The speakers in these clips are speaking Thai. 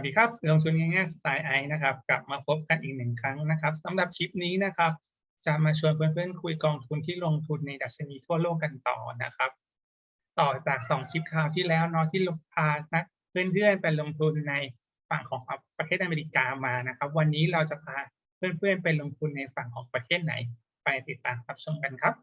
วัสดีครับลงทุนง่ายๆสไตล์ไอนะครับ กลับมาพบกันอีกหนึ่งครั้งนะครับสำหรับคลิปนี้นะครับ จะมาชวนเพื่อนๆคุยกองทุนที่ลงทุนในดัชนีทั่วโลกกันต่อนะครับ ต่อจากสองคลิปคราวที่แล้วเนาะที่ลงพานะเพื่อนๆไปลงทุนในฝั่งของประเทศอเมริกามานะครับ วันนี้เราจะพาเพื่อนๆไปลงทุนในฝั่งของประเทศไหน ไปติดตามรับชมกันครับ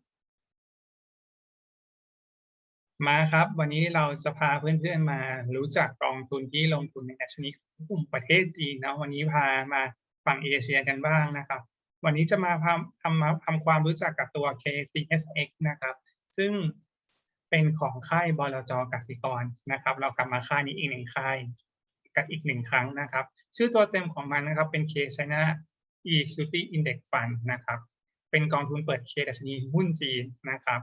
มาครับ วันนี้เราจะพาเพื่อนๆมารู้จักกองทุนที่ลงทุนในดัชนีกลุ่มประเทศจีนนะวันนี้พามาฝั่งเอเชียกันบ้างนะครับ วันนี้จะมาทำทำทำความรู้จักกับตัว KCSX นะครับ ซึ่งเป็นของค่ายบลจกสิกรนะครับ เรากลับมาค่ายนี้อีกหนึ่งค่ายกันอีกหนึ่งครั้งนะครับ ชื่อตัวเต็มของมันนะครับเป็น K China Equity Index Fund นะครับ เป็นกองทุนเปิดเคดัชนีหุ้นจีนนะครับ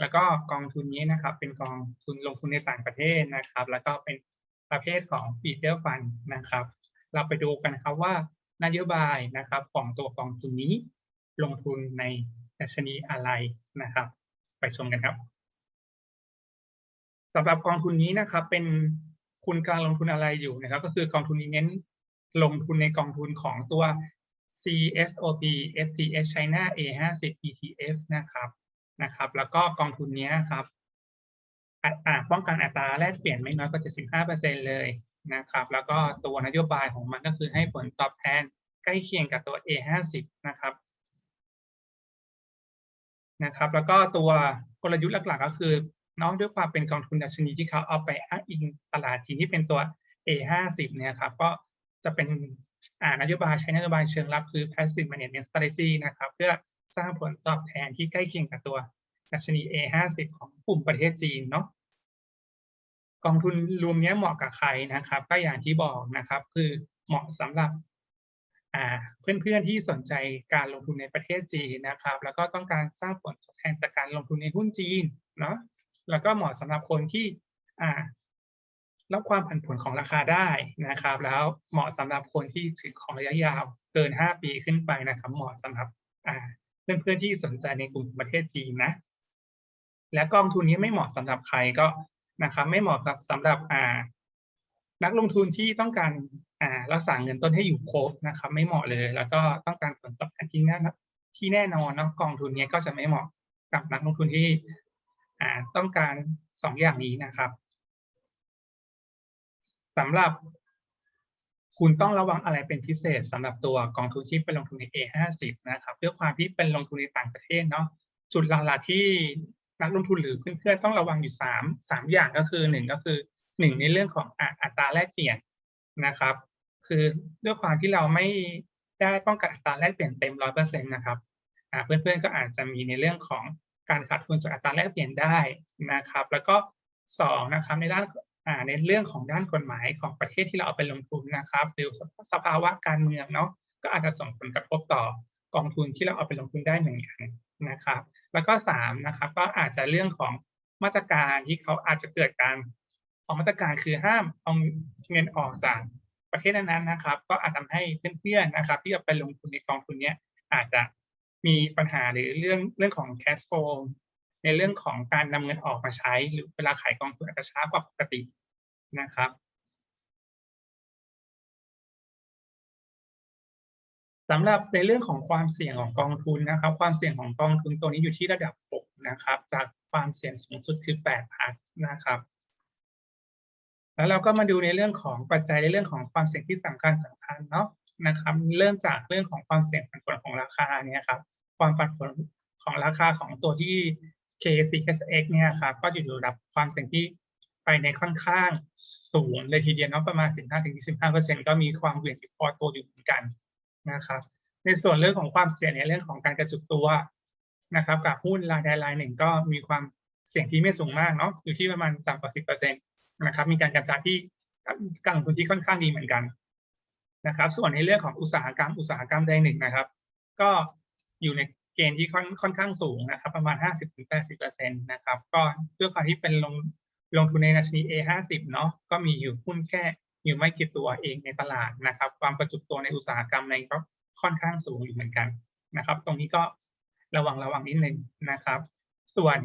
แล้วก็กองทุนนี้นะครับ เป็นกองทุนลงทุนในต่างประเทศนะครับ แล้วก็เป็นประเภทของฟีเจอร์ฟันนะครับ เราไปดูกันครับว่านโยบายนะครับของตัวกองทุนนี้ ลงทุนในดัชนีอะไรนะครับ ไปชมกันครับสำหรับกองทุนนี้นะครับ เป็นคุณการลงทุนอะไรอยู่นะครับ ก็คือกองทุนนี้เน้นลงทุนในกองทุนของตัว CSOP FTS China A50 ETF นะครับ นะครับ แล้วก็กองทุนนี้ครับป้องกันอัตราแลกเปลี่ยนไม่น้อยกว่า75%เลยนะครับ แล้วก็ตัวนโยบายของมันก็คือให้ผลตอบแทนใกล้เคียงกับตัว A50 นะครับนะครับ แล้วก็ตัวกลยุทธ์หลักๆก็คือน้องด้วยความเป็นกองทุนดัชนีที่เขาเอาไปอ้างอิงตลาดจีนที่เป็นตัว A50 เนี่ยครับก็จะเป็นอ่านโยบายใช้นโยบายเชิงรับคือ passive management strategy นะครับ เพื่อ สร้างผลตอบแทนที่ใกล้เคียงกับตัวดัชนี A50 ของกลุ่มประเทศจีนเนาะกองทุนรวมนี้เหมาะกับใครนะครับ ก็อย่างที่บอกนะครับ คือเหมาะสำหรับเพื่อนๆที่สนใจการลงทุนในประเทศจีนนะครับ แล้วก็ต้องการสร้างผลตอบแทนจากการลงทุนในหุ้นจีนเนาะแล้วก็เหมาะสำหรับคนที่รับความผันผวนของราคาได้นะครับ แล้วเหมาะสำหรับคนที่ถือของระยะยาวเกิน 5 ปีขึ้นไปนะครับ เหมาะสำหรับ เพื่อนๆที่สนใจในกลุ่มประเทศจีนนะ และกองทุนนี้ไม่เหมาะสำหรับใครก็นะครับไม่เหมาะกับสำหรับอ่านักลงทุนที่ต้องการอ่ารักษาเงินต้นให้อยู่ครบนะครับ ไม่เหมาะเลย แล้วก็ต้องการผลตอบแทนที่แน่ที่แน่นอนนะกองทุนนี้ก็จะไม่เหมาะกับนักลงทุนที่อ่าต้องการสองอย่างนี้นะครับสำหรับ คุณต้องระวังอะไรเป็นพิเศษสำหรับตัวกองทุนที่เป็นลงทุนใน A50 นะครับด้วยความที่เป็นลงทุนในต่างประเทศเนาะจุดหลักๆที่นักลงทุนหรือเพื่อนๆต้องระวังอยู่สามสามอย่างก็คือหนึ่งก็คือหนึ่งในเรื่องของอัตราแลกเปลี่ยนนะครับ คือด้วยความที่เราไม่ได้ป้องกันอัตราแลกเปลี่ยนเต็มร้อยเปอร์เซ็นต์นะครับเพื่อนๆก็อาจจะมีในเรื่องของการขาดทุนจากอัตราแลกเปลี่ยนได้นะครับ แล้วก็สองนะครับในด้าน ในเรื่องของด้านกฎหมายของประเทศที่เราเอาไปลงทุนนะครับหรือสภาวะการเมืองเนาะก็อาจจะส่งผลกระทบต่อกองทุนที่เราเอาไปลงทุนได้เหมือนกันนะครับ แล้วก็สามนะครับก็อาจจะเรื่องของมาตรการที่เขาอาจจะเกิดการออกมาตรการคือห้ามเอาเงินออกจากประเทศนั้นๆนะครับ ก็อาจทำให้เพื่อนๆนะครับ ที่เอาไปลงทุนในกองทุนนี้อาจจะมีปัญหาหรือเรื่องเรื่องของ cash flow ในเรื่องของการนำเงินออกมาใช้ หรือเวลาขายกองทุนอาจจะช้ากว่าปกตินะครับสำหรับในเรื่องของความเสี่ยงของกองทุนนะครับ ความเสี่ยงของกองทุนตัวนี้อยู่ที่ระดับ 6 นะครับ จากความเสี่ยงสูงสุดคือ8พาสนะครับแล้วเราก็มาดูในเรื่องของปัจจัยในเรื่องของความเสี่ยงที่สำคัญสำคัญเนาะนะครับ เริ่มจากเรื่องของความเสี่ยงผันผวนของราคาเนี่ยครับ ความผันผวนของราคาของตัวที่ KCSX เนี่ยครับก็อยู่ระดับความเสี่ยงที่ไปในค่อนข้างสูงเลยทีเดียวเนาะประมาณ 15-25%ก็มีความเหวี่ยงที่พอตัวอยู่เหมือนกันนะครับ ในส่วนเรื่องของความเสี่ยงในเรื่องของการกระจุกตัวนะครับกับหุ้นรายใดรายหนึ่งก็มีความเสี่ยงที่ไม่สูงมากเนาะอยู่ที่ประมาณต่ำกว่า 10%นะครับ มีการกระจายที่การลงทุนที่ค่อนข้างดีเหมือนกันนะครับ ส่วนในเรื่องของอุตสาหกรรมอุตสาหกรรมใดหนึ่งนะครับ ก็อยู่ใน เกณฑ์ที่ค่อนค่อนข้างสูงนะครับ ประมาณ 50-80%นะครับ ก็ด้วยความที่เป็นลงลงทุนในดัชนี A50 เนาะก็มีอยู่หุ้นแค่อยู่ไม่กี่ตัวเองในตลาดนะครับ ความประจุตัวในอุตสาหกรรมในก็ค่อนข้างสูงอยู่เหมือนกันนะครับ ตรงนี้ก็ระวังระวังนิดนึงนะครับ ส่วน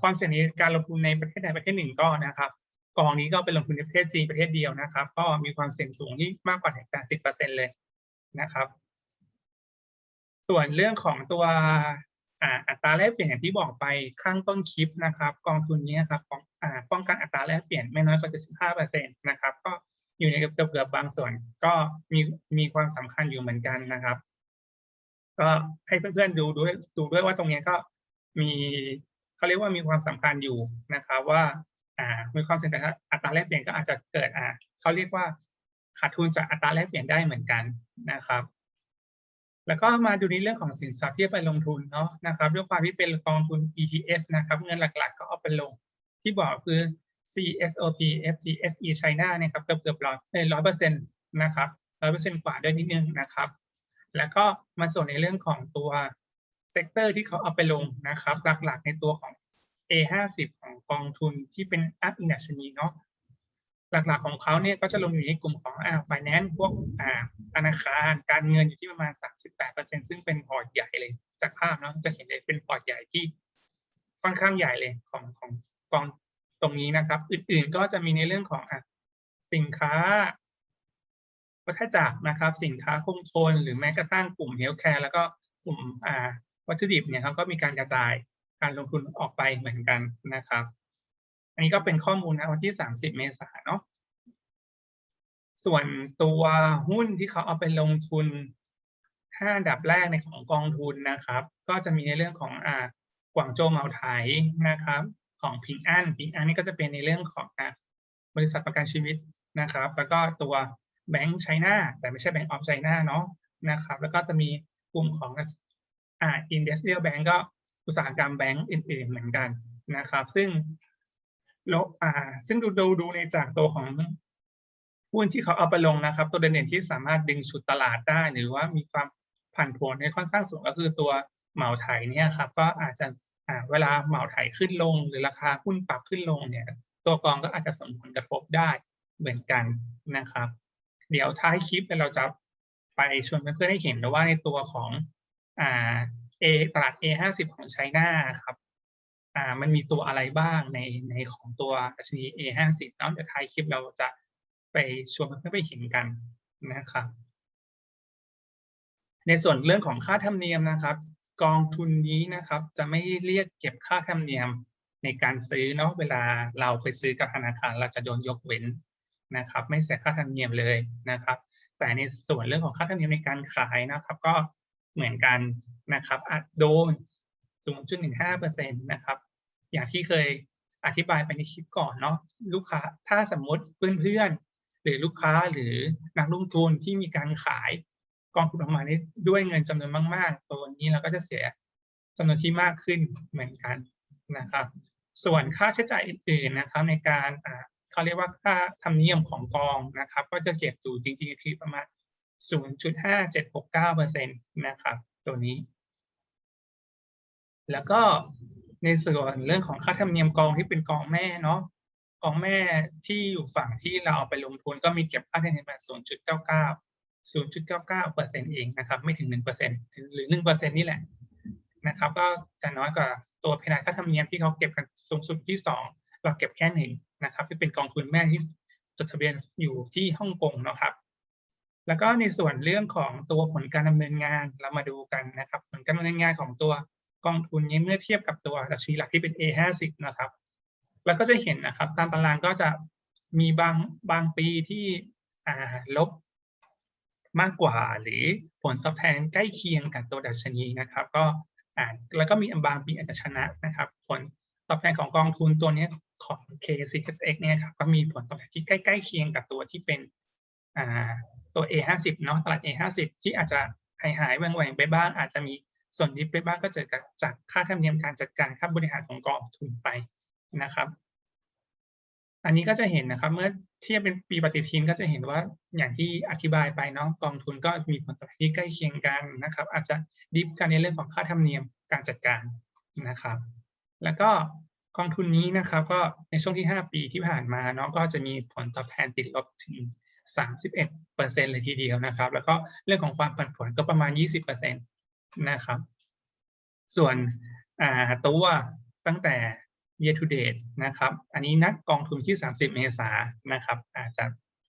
ความเสี่ยงในการลงทุนในประเทศใดประเทศหนึ่งก็นะครับกองนี้ก็เป็นลงทุนในประเทศจีนประเทศเดียวนะครับ ก็มีความเสี่ยงสูงที่มากกว่า80%เลยนะครับ ส่วนเรื่องของตัวอัตราแลกเปลี่ยนอย่างที่บอกไปข้างต้นคลิปนะครับ กองทุนนี้นะครับของป้องกันอัตราแลกเปลี่ยนไม่น้อยกว่า75%นะครับ ก็อยู่ในเกือบเกือบๆบางส่วน ก็มีมีความสำคัญอยู่เหมือนกันนะครับ ก็ให้เพื่อนๆดูด้วยดูด้วยว่าตรงนี้ก็มีเขาเรียกว่ามีความสำคัญอยู่นะครับ ว่าอ่ามีความเสี่ยงจากอัตราแลกเปลี่ยนก็อาจจะเกิดอ่าเขาเรียกว่าขาดทุนจากอัตราแลกเปลี่ยนได้เหมือนกันนะครับ แล้วก็มาดูในเรื่องของสินทรัพย์ที่จะไปลงทุนเนาะนะครับด้วยความที่เป็นกองทุน ETF นะครับเงินหลักๆ ก็เอาไปลงที่บอกคือ CSOP FTSE China เนี่ยครับเกือบเกือบร้อยร้อยเปอร์เซ็นต์นะครับร้อยเปอร์เซ็นต์กว่าด้วยนิดนึงนะครับ แล้วก็มาส่วนในเรื่องของตัวเซกเตอร์ที่เขาเอาไปลงนะครับ หลักๆในตัวของ A50 ของกองทุนที่เป็นอัพอินดัชนีเนาะ หลักๆของเขาเนี่ยก็จะลงอยู่ในกลุ่มของอ่า finance พวกอ่าธนาคารการเงินอยู่ที่ประมาณ 38%ซึ่งเป็นพอร์ตใหญ่เลย จากภาพเนาะจะเห็นเลยเป็นพอร์ตใหญ่ที่ค่อนข้างใหญ่เลยของของกองตรงนี้นะครับ อื่นๆก็จะมีในเรื่องของอะสินค้าวัฏจักรนะครับ สินค้าคงทนหรือแม้กระทั่งกลุ่มเฮลท์แคร์แล้วก็กลุ่มอ่าวัตถุดิบเนี่ยเขาก็มีการกระจายการลงทุนออกไปเหมือนกันนะครับ อันนี้ก็เป็นข้อมูลนะวันที่ 30 เมษายนเนาะส่วนตัวหุ้นที่เขาเอาไปลงทุน5อันดับแรกในของกองทุนนะครับ ก็จะมีในเรื่องของอ่ากวางโจวเมาไถนะครับ ของพิงอันพิงอันนี่ก็จะเป็นในเรื่องของอะบริษัทประกันชีวิตนะครับ แล้วก็ตัวแบงก์ไชน่าแต่ไม่ใช่แบงก์ออฟไชน่าเนาะนะครับ แล้วก็จะมีกลุ่มของอ่าอินดัสเทรียลแบงก์ก็อุตสาหกรรมแบงก์อื่นๆเหมือนกันนะครับ ซึ่ง ลบอ่า ซึ่งดูดูดูในจากตัวของหุ้นที่เขาเอาไปลงนะครับ ตัวเด่นๆที่สามารถดึงฉุดตลาดได้ หรือว่ามีความผันผวนในค่อนข้างสูงก็คือตัวเหมาไถเนี่ยครับ ก็อาจจะอ่าเวลาเหมาไถขึ้นลง หรือราคาหุ้นปรับขึ้นลงเนี่ย ตัวกองก็อาจจะส่งผลกระทบได้เหมือนกันนะครับ เดี๋ยวท้ายคลิปเราจะไปชวนเพื่อนๆให้เห็นว่าในตัวของอ่า A ตลาด A50 ของไชน่าครับ อ่ามันมีตัวอะไรบ้างในในของตัวดัชนี A50 เนาะเดี๋ยวท้ายคลิปเราจะไปชวนเพื่อนไปเห็นกันนะครับในส่วนเรื่องของค่าธรรมเนียมนะครับ กองทุนนี้นะครับ จะไม่เรียกเก็บค่าธรรมเนียมในการซื้อเนาะเวลาเราไปซื้อกับธนาคารเราจะโดนยกเว้นนะครับ ไม่เสียค่าธรรมเนียมเลยนะครับ แต่ในส่วนเรื่องของค่าธรรมเนียมในการขายนะครับ ก็เหมือนกันนะครับอาจโดน0.15%นะครับ อย่างที่เคยอธิบายไปในคลิปก่อนเนาะลูกค้าถ้าสมมติเพื่อนๆหรือลูกค้าหรือนักลงทุนที่มีการขายกองทุนออกมานี้ด้วยเงินจำนวนมาก ๆ ตัวนี้เราก็จะเสียจำนวนที่มากขึ้นเหมือนกันนะครับ ส่วนค่าใช้จ่ายอื่นๆนะครับในการเขาเรียกว่าค่าธรรมเนียมของกองนะครับ ก็จะเก็บอยู่จริงๆคือประมาณ 0.5769%นะครับ ตัวนี้ แล้วก็ ในส่วนเรื่องของค่าธรรมเนียมกองที่เป็นกองแม่เนาะกองแม่ที่อยู่ฝั่งที่เราเอาไปลงทุนก็มีเก็บค่าธรรมเนียมมา0.99 0.99เก้าเก้าเปอร์เซ็นต์เองนะครับ ไม่ถึง1เปอร์เซ็นต์หรือ1เปอร์เซ็นต์นี่แหละนะครับ ก็จะน้อยกว่าตัวเพดานค่าธรรมเนียมที่เขาเก็บกันสูงสุดที่2เราเก็บแค่หนึ่งนะครับ ที่เป็นกองทุนแม่ที่จดทะเบียนอยู่ที่ฮ่องกงนะครับ แล้วก็ในส่วนเรื่องของตัวผลการดำเนินงานเรามาดูกันนะครับ ผลการดำเนินงานของตัว กองทุนนี้เมื่อเทียบกับตัวดัชนีหลักที่เป็น A50 นะครับ แล้วก็จะเห็นนะครับตามตารางก็จะมีบางบางปีที่อ่าลบมากกว่าหรือผลตอบแทนใกล้เคียงกับตัวดัชนีนะครับ ก็อ่าแล้วก็มีบางปีอาจจะชนะนะครับ ผลตอบแทนของกองทุนตัวนี้ของ KCSX เนี่ยครับก็มีผลตอบแทนที่ใกล้ๆเคียงกับตัวที่เป็นอ่าตัว A50 เนาะตลาด A50 ที่อาจจะหายหายแหว่งแหวงไปบ้างอาจจะมี ส่วนดิฟไปบ้างก็เกิดจากค่าธรรมเนียมการจัดการค่าบริหารของกองทุนไปนะครับ อันนี้ก็จะเห็นนะครับ เมื่อเทียบเป็นปีปฏิทินก็จะเห็นว่าอย่างที่อธิบายไปเนาะกองทุนก็มีผลตอบแทนที่ใกล้เคียงกันนะครับ อาจจะดิฟกันในเรื่องของค่าธรรมเนียมการจัดการนะครับ แล้วก็กองทุนนี้นะครับ ก็ในช่วงที่ 5 ปีที่ผ่านมาเนาะก็จะมีผลตอบแทนติดลบถึง31เปอร์เซ็นเลยทีเดียวนะครับ แล้วก็เรื่องของความผันผวนก็ประมาณ 20เปอร์เซ็นต นะครับ ส่วนตัวตั้งแต่ year to date นะครับ อันนี้นะกองทุนที่ 30 เมษายนนะครับ อาจจะ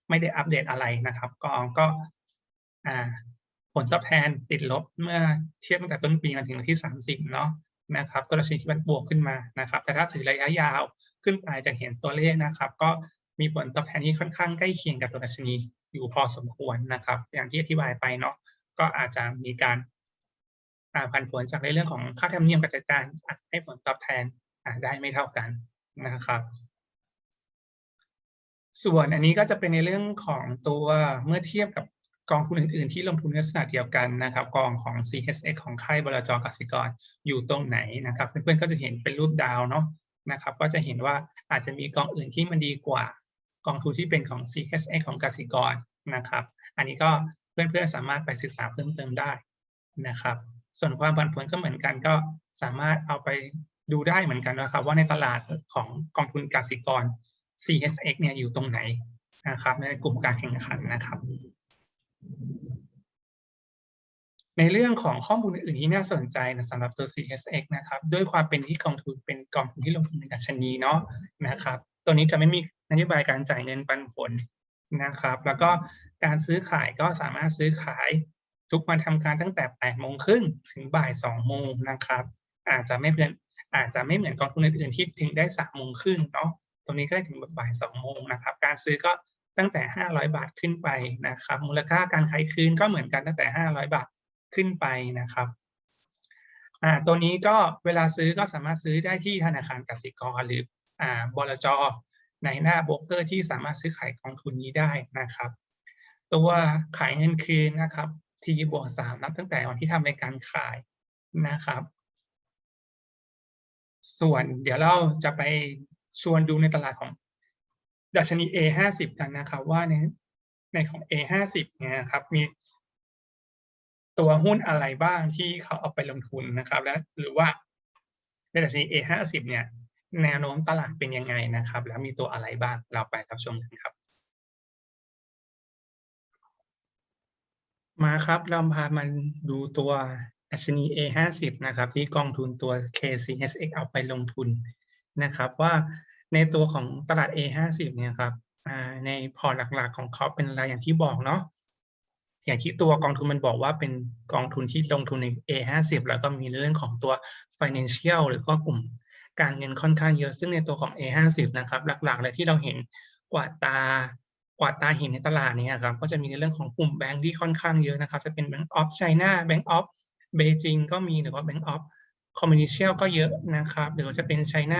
ไม่ได้อัปเดตอะไรนะครับกองก็ผลตอบแทนติดลบเมื่อเทียบตั้งแต่ต้นปีมาถึงวันที่ 30 เนาะนะครับ ตัวดัชนีที่มันบวกขึ้นมานะครับ แต่ถ้าถือระยะยาวขึ้นไปจะเห็นตัวเลขนะครับ ก็มีผลตอบแทนที่ค่อนข้างใกล้เคียงกับตัวดัชนีอยู่พอสมควรนะครับ อย่างที่อธิบายไปเนาะก็อาจจะมีการ ผันผวนจากในเรื่องของค่าธรรมเนียมการจัดการอาจให้ผลตอบแทนได้ไม่เท่ากันนะครับ ส่วนอันนี้ก็จะเป็นในเรื่องของตัวเมื่อเทียบกับกองทุนอื่น ๆ ที่ลงทุนในลักษณะเดียวกันนะครับ กองของ CHX ของค่ายบลจกสิกรอยู่ตรงไหนนะครับ เพื่อน ๆ ก็จะเห็นเป็นรูปดาวเนาะนะครับ ก็จะเห็นว่าอาจจะมีกองอื่นที่มันดีกว่ากองทุนที่เป็นของ CHX ของกสิกรนะครับ อันนี้ก็เพื่อน ๆ สามารถไปศึกษาเพิ่มเติมได้นะครับ ส่วนความผันผวนก็เหมือนกันก็สามารถเอาไปดูได้เหมือนกันนะครับว่าในตลาดของกองทุนกสิกร CSX เนี่ยอยู่ตรงไหนนะครับ ในกลุ่มการแข่งขันนะครับ ในเรื่องของข้อมูลอื่นที่น่าสนใจนะสำหรับตัว CSX นะครับ ด้วยความเป็นที่กองทุนเป็นกองทุนที่ลงทุนในดัชนีเนาะนะครับ ตัวนี้จะไม่มีนโยบายการจ่ายเงินปันผลนะครับ แล้วก็การซื้อขายก็สามารถซื้อขาย ทุกวันทำการตั้งแต่8โมงครึ่งถึงบ่าย2โมงนะครับ อาจจะไม่เพื่อนอาจจะไม่เหมือนกองทุนอื่นๆที่ถึงได้3โมงครึ่งเนาะตรงนี้ก็ได้ถึงบ่าย2โมงนะครับ การซื้อก็ตั้งแต่ 500 บาทขึ้นไปนะครับ มูลค่าการขายคืนก็เหมือนกันตั้งแต่ 500 บาทขึ้นไปนะครับอ่าตัวนี้ก็เวลาซื้อก็สามารถซื้อได้ที่ธนาคารกสิกรหรืออ่าบลจในหน้าโบรกเกอร์ที่สามารถซื้อขายกองทุนนี้ได้นะครับ ตัวขายเงินคืนนะครับ ทีบวกสามนับตั้งแต่วันที่ทำในการขายนะครับ ส่วนเดี๋ยวเราจะไปชวนดูในตลาดของดัชนี A ห้าสิบกันนะครับ ว่าในในของ A ห้าสิบเนี่ยครับ มีตัวหุ้นอะไรบ้างที่เขาเอาไปลงทุนนะครับ และหรือว่าในดัชนี A ห้าสิบเนี่ย แนวโน้มตลาดเป็นยังไงนะครับ แล้วมีตัวอะไรบ้างเราไปรับชมกันครับ มาครับเราพามันดูตัวดัชนี A ห้าสิบนะครับ ที่กองทุนตัว KCSX เอาไปลงทุนนะครับ ว่าในตัวของตลาด A ห้าสิบเนี่ยครับในพอร์ตหลักๆของเขาเป็นอะไรอย่างที่บอกเนาะอย่างที่ตัวกองทุนมันบอกว่าเป็นกองทุนที่ลงทุนใน A ห้าสิบแล้วก็มีเรื่องของตัว financial หรือก็กลุ่มการเงินค่อนข้างเยอะ ซึ่งในตัวของ A ห้าสิบนะครับ หลักๆเลยที่เราเห็นกว่าตา กวาดตาเห็นในตลาดนี้ครับก็จะมีในเรื่องของกลุ่มแบงค์ที่ค่อนข้างเยอะนะครับ จะเป็น Bank of China Bank of Beijing ก็มีหรือว่า Bank of Commercial ก็เยอะนะครับหรือว่าจะเป็น China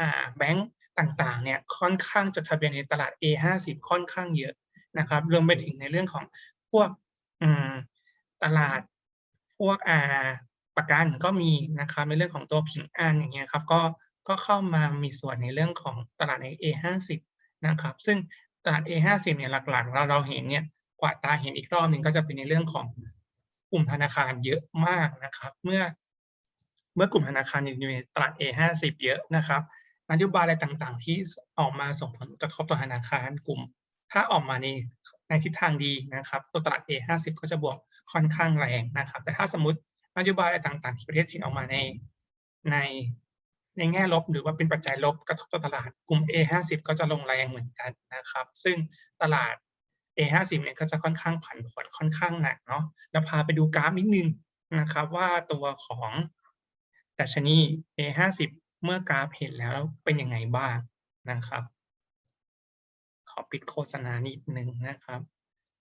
อ่าแบงค์ต่างๆเนี่ยค่อนข้างจดทะเบียนในตลาด A50 ค่อนข้างเยอะนะครับรวมไปถึงในเรื่องของพวกตลาดพวกอ่าประกันก็มีนะครับในเรื่องของตัวผิงอันอย่างเงี้ยครับก็ก็เข้ามามีส่วนในเรื่องของตลาดใน A50 นะครับ ซึ่ง ตลาด A50 เนี่ยหลักๆเราเราเห็นเนี่ยกว่าตาเห็นอีกรอบหนึ่งก็จะเป็นในเรื่องของกลุ่มธนาคารเยอะมากนะครับ เมื่อเมื่อกลุ่มธนาคารอยู่ในตลาด A50 เยอะนะครับนโยบายอะไรต่างๆ ที่ออกมาส่งผลกระทบต่อธนาคารกลุ่ม ถ้าออกมาในในทิศทางดีนะครับ ตัวตลาด A50 ก็จะบวกค่อนข้างแรงนะครับ แต่ถ้าสมมตินโยบายอะไรต่างๆ ที่ประเทศจีนออกมาในใน ในแง่ลบหรือว่าเป็นปัจจัยลบกระทบต่อตลาดกลุ่ม A50 ก็จะลงแรงเหมือนกันนะครับ ซึ่งตลาด A50 เนี่ยก็จะค่อนข้างผันผวนค่อนข้างหนักเนาะแล้วพาไปดูกราฟนิดนึงนะครับว่าตัวของดัชนี A50 เมื่อกราฟเห็นแล้วเป็นยังไงบ้างนะครับ ขอปิดโฆษณานิดนึงนะครับ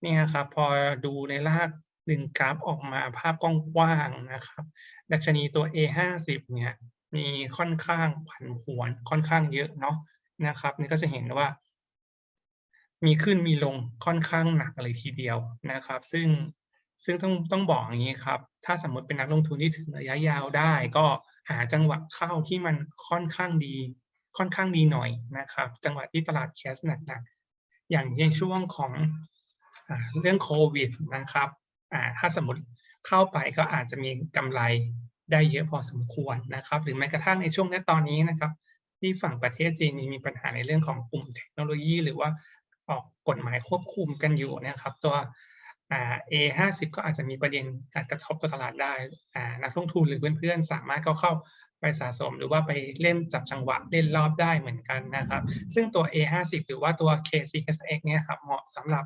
เนี่ยครับพอดูในรากดึงกราฟออกมาภาพกว้างๆนะครับ ดัชนีตัว A50 เนี่ย มีค่อนข้างผันผวนค่อนข้างเยอะเนาะนะครับนี่ก็จะเห็นว่า มีขึ้นมีลงค่อนข้างหนักเลยทีเดียวนะครับ ซึ่งซึ่งต้องต้องบอกอย่างนี้ครับ ถ้าสมมติเป็นนักลงทุนที่ถึงระยะยาวได้ ก็หาจังหวะเข้าที่มันค่อนข้างดี ค่อนข้างดีหน่อยนะครับ จังหวะที่ตลาดแคสหนักๆอย่างในช่วงของอเรื่องโควิดนะครับถ้าสมมติเข้าไปก็อาจจะมีกำไร ได้เยอะพอสมควรนะครับ หรือแม้กระทั่งในช่วงนี้ตอนนี้นะครับ ที่ฝั่งประเทศจีนมีปัญหาในเรื่องของกลุ่มเทคโนโลยี หรือว่าออกกฎหมายควบคุมกันอยู่นะครับ ตัวอ่า A50 ก็อาจจะมีประเด็นการกระทบต่อตลาดได้นักลงทุนหรือเพื่อนๆ สามารถก็เข้าไปสะสมหรือว่าไปเล่นจับจังหวะเล่นรอบได้เหมือนกันนะครับ ซึ่งตัว A50 หรือว่าตัว KCSX เนี่ยครับเหมาะสำหรับ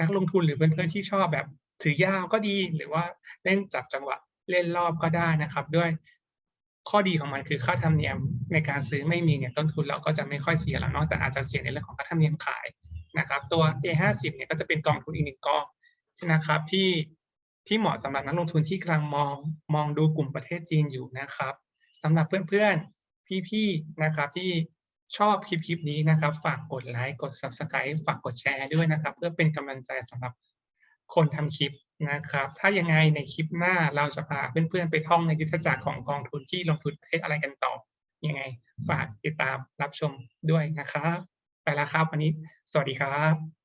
นักลงทุนหรือเพื่อนๆที่ชอบแบบถือยาวก็ดีหรือว่าเล่นจับจังหวะ เล่นรอบก็ได้นะครับ ด้วยข้อดีของมันคือค่าธรรมเนียมในการซื้อไม่มีเนี่ยต้นทุนเราก็จะไม่ค่อยเสียแล้วเนาะแต่อาจจะเสียในเรื่องของค่าธรรมเนียมขายนะครับ ตัว A50 เนี่ยก็จะเป็นกองทุนอีกหนึ่งกองนะครับที่ที่เหมาะสำหรับนักลงทุนที่กำลังมองมองดูกลุ่มประเทศจีนอยู่นะครับสำหรับเพื่อนๆพี่ๆนะครับที่ชอบคลิปคลิปนี้นะครับ ฝากกดไลค์กด Subscribe ฝากกดแชร์ด้วยนะครับ เพื่อเป็นกำลังใจสำหรับคนทำคลิป นะครับ ถ้ายังไงในคลิปหน้าเราจะพาเพื่อนๆไปท่องในยุทธศาสตร์ของกองทุนที่ลงทุนประเทศอะไรกันต่อ ยังไงฝากติดตามรับชมด้วยนะครับ ไปแล้วครับวันนี้ สวัสดีครับ